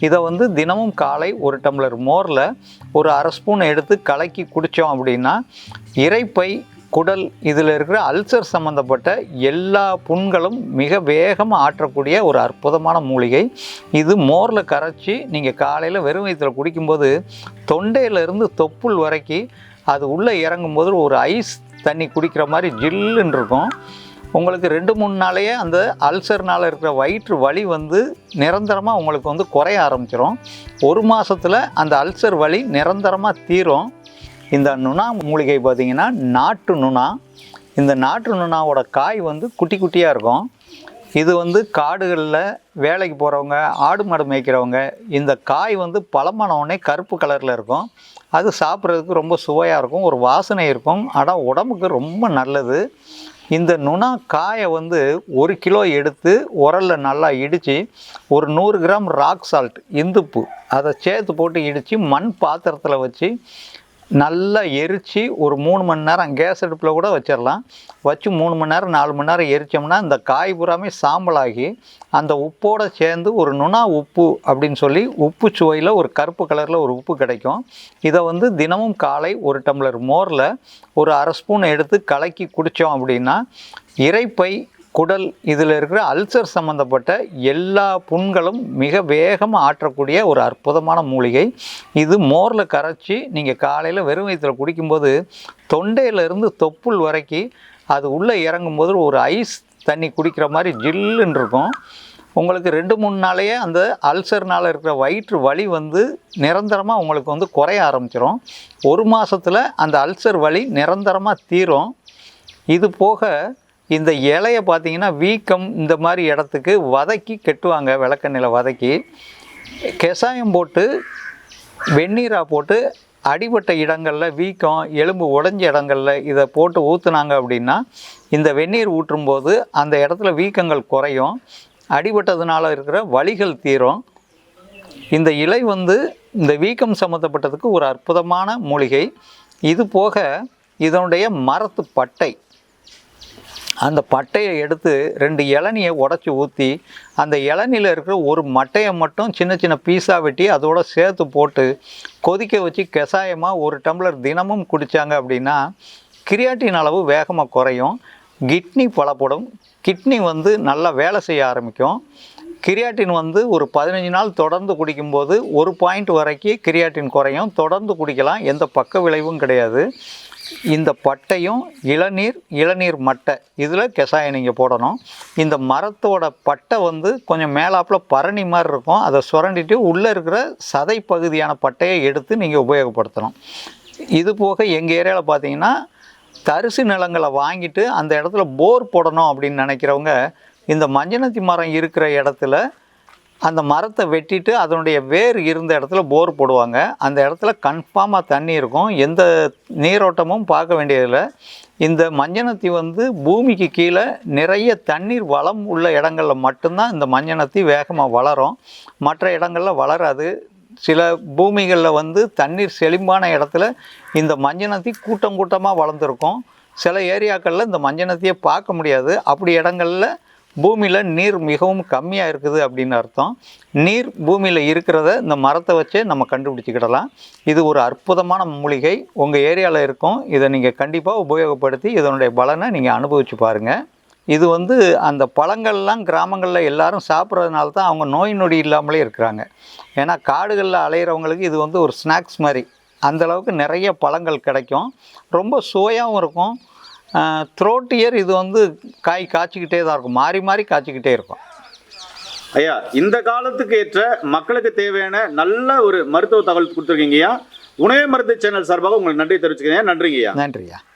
இதை வந்து தினமும் காலை ஒரு டம்ளர் மோரில் ஒரு அரை ஸ்பூன் எடுத்து கலக்கி குடித்தோம் அப்படின்னா இரைப்பை குடல் இதில் இருக்கிற அல்சர் சம்மந்தப்பட்ட எல்லா புண்களும் மிக வேகமாக ஆற்றக்கூடிய ஒரு அற்புதமான மூலிகை. இது மோரில் கரைச்சி நீங்கள் காலையில் வெறும் வயிற்றில் குடிக்கும்போது தொண்டையிலிருந்து தொப்புள் வரைக்கும் அது உள்ளே இறங்கும்போது ஒரு ஐஸ் தண்ணி குடிக்கிற மாதிரி ஜில்லுன்னு இருக்கும். உங்களுக்கு ரெண்டு மூணு நாளையே அந்த அல்சர்னால் இருக்கிற வயிற்று வலி வந்து நிரந்தரமாக உங்களுக்கு வந்து குறைய ஆரம்பிச்சிடும் ஒரு மாதத்தில் அந்த அல்சர் வலி நிரந்தரமாக தீரும். இந்த நுணா மூலிகை பார்த்திங்கன்னா நாட்டு நுணா. இந்த நாட்டு நுணாவோட காய் வந்து குட்டி குட்டியாக இருக்கும். இது வந்து காடுகளில் வேலைக்கு போகிறவங்க ஆடு மாடு மேய்க்கிறவங்க இந்த காய் வந்து பழமானவுடனே கருப்பு கலரில் இருக்கும். அது சாப்பிட்றதுக்கு ரொம்ப சுவையாக இருக்கும். ஒரு வாசனை இருக்கும். ஆனால் உடம்புக்கு ரொம்ப நல்லது. இந்த நுணா காயை வந்து ஒரு கிலோ எடுத்து உரலில் நல்லா இடித்து ஒரு நூறு கிராம் ராக் சால்ட் இந்துப்பு அதை சேர்த்து போட்டு இடித்து மண் பாத்திரத்தில் வச்சு நல்லா எரித்து ஒரு மூணு மணி நேரம் கேஸ் அடுப்பில் கூட வச்சிடலாம். வச்சு மூணு மணி நேரம் நாலு மணி நேரம் எரித்தோம்னா இந்த காய் பூராமே சாம்பலாகி அந்த உப்போடு சேர்ந்து ஒரு நுணா உப்பு அப்படின்னு சொல்லி உப்பு சுவையில் ஒரு கருப்பு கலரில் ஒரு உப்பு கிடைக்கும். இதை வந்து தினமும் காலை ஒரு டம்ளர் மோரில் ஒரு அரை ஸ்பூன் எடுத்து கலக்கி குடித்தோம் அப்படின்னா இரைப்பை குடல் இதில் இருக்கிற அல்சர் சம்மந்தப்பட்ட எல்லா புண்களும் மிக வேகமாக ஆற்றக்கூடிய ஒரு அற்புதமான மூலிகை. இது மோரில் கரைச்சி நீங்கள் காலையில் வெறும் வயிற்றில் குடிக்கும்போது தொண்டையிலிருந்து தொப்புள் வரைக்கும் அது உள்ளே இறங்கும்போது ஒரு ஐஸ் தண்ணி குடிக்கிற மாதிரி ஜில்லுன்னு இருக்கும். உங்களுக்கு ரெண்டு மூணு நாளையே அந்த அல்சர்னால் இருக்கிற வயிற்று வலி வந்து நிரந்தரமாக உங்களுக்கு வந்து குறைய ஆரம்பிச்சிடும் ஒரு மாதத்தில் அந்த அல்சர் வலி நிரந்தரமாக தீரும். இது போக இந்த இலையை பார்த்தீங்கன்னா வீக்கம் இந்த மாதிரி இடத்துக்கு வதக்கி கெட்டுவாங்க விளக்கண்ணில் வதக்கி. கெசாயம் போட்டு வெந்நீராக போட்டு அடிபட்ட இடங்களில் வீக்கம் எலும்பு உடஞ்ச இடங்களில் இதை போட்டு ஊற்றுனாங்க அப்படின்னா இந்த வெந்நீர் ஊற்றும்போது அந்த இடத்துல வீக்கங்கள் குறையும். அடிபட்டதுனால இருக்கிற வலிகள் தீரும். இந்த இலை வந்து இந்த வீக்கம் சம்மந்தப்பட்டதுக்கு ஒரு அற்புதமான மூலிகை. இது போக இதனுடைய மரத்து பட்டை அந்த பட்டையை எடுத்து ரெண்டு இளநியை உடச்சி ஊற்றி அந்த இளநியில் இருக்கிற ஒரு மட்டையை மட்டும் சின்ன சின்ன பீஸாக வெட்டி அதோட சேர்த்து போட்டு கொதிக்க வச்சு கஷாயமாக ஒரு டம்ளர் தினமும் குடித்தாங்க அப்படின்னா கிரியாட்டின் அளவு வேகமாக குறையும். கிட்னி பலப்படும். கிட்னி வந்து நல்லா வேலை செய்ய ஆரம்பிக்கும். கிரியாட்டின் வந்து ஒரு பதினஞ்சு நாள் தொடர்ந்து குடிக்கும்போது ஒரு பாயிண்ட் வரைக்கும் கிரியாட்டின் குறையும். தொடர்ந்து குடிக்கலாம். எந்த பக்க விளைவும் கிடையாது. இந்த பட்டையும் இளநீர் இளநீர் மட்டை. இதில் கெசாயம் நீங்கள் போடணும். இந்த மரத்தோட பட்டை வந்து கொஞ்சம் மேலாப்பில் பரணி மாதிரி இருக்கும். அதை சுரண்டிட்டு உள்ளே இருக்கிற சதை பகுதியான பட்டையை எடுத்து நீங்கள் உபயோகப்படுத்தணும். இது போக எங்கள் ஏரியாவில் பார்த்தீங்கன்னா தரிசு நிலங்களை வாங்கிட்டு அந்த இடத்துல போர் போடணும் அப்படின்னு நினைக்கிறவங்க இந்த மஞ்சனத்தி மரம் இருக்கிற இடத்துல அந்த மரத்தை வெட்டிட்டு அதனுடைய வேர் இருந்த இடத்துல போர் போடுவாங்க. அந்த இடத்துல கன்ஃபார்மாக தண்ணி இருக்கும். எந்த நீரோட்டமும் பார்க்க வேண்டியதில்லை. இந்த மஞ்சனத்தி வந்து பூமிக்கு கீழே நிறைய தண்ணீர் வளம் உள்ள இடங்களில் மட்டும்தான் இந்த மஞ்சனத்தி வேகமாக வளரும். மற்ற இடங்களில் வளராது. சில பூமிகளில் வந்து தண்ணீர் செழிம்பான இடத்துல இந்த மஞ்சனத்தி கூட்டம் கூட்டமாக வளர்ந்துருக்கும். சில ஏரியாக்களில் இந்த மஞ்சனத்தியை பார்க்க முடியாது. அப்படி இடங்களில் பூமியில் நீர் மிகவும் கம்மியாக இருக்குது அப்படின்னு அர்த்தம். நீர் பூமியில் இருக்கிறத இந்த மரத்தை வச்சே நம்ம கண்டுபிடிச்சிக்கிடலாம். இது ஒரு அற்புதமான மூலிகை. உங்கள் ஏரியாவில் இருக்கும். இதை நீங்கள் கண்டிப்பாக உபயோகப்படுத்தி இதனுடைய பலனை நீங்கள் அனுபவிச்சு பாருங்கள் இது வந்து அந்த பழங்கள்லாம் கிராமங்களில் எல்லாரும் சாப்பிட்றதுனால தான் அவங்க நோய் நொடி இல்லாமலே இருக்கிறாங்க. ஏன்னா காடுகளில் அலையிறவங்களுக்கு இது வந்து ஒரு ஸ்நாக்ஸ் மாதிரி. அந்த அளவுக்கு நிறைய பழங்கள் கிடைக்கும். ரொம்ப சுவையாகவும் இருக்கும். த்ரோட் இயர் இது வந்து காய் காய்ச்சிக்கிட்டே தான் இருக்கும். மாறி மாறி காய்ச்சிக்கிட்டே இருக்கும். ஐயா இந்த காலத்துக்கு ஏற்ற மக்களுக்கு தேவையான நல்ல ஒரு மருத்துவ தகவல் கொடுத்துருக்கீங்கய்யா. உணவே மருந்து சேனல் சார்பாக உங்களுக்கு நன்றி தெரிவிச்சுக்கிறேன். நன்றிங்கய்யா. நன்றியா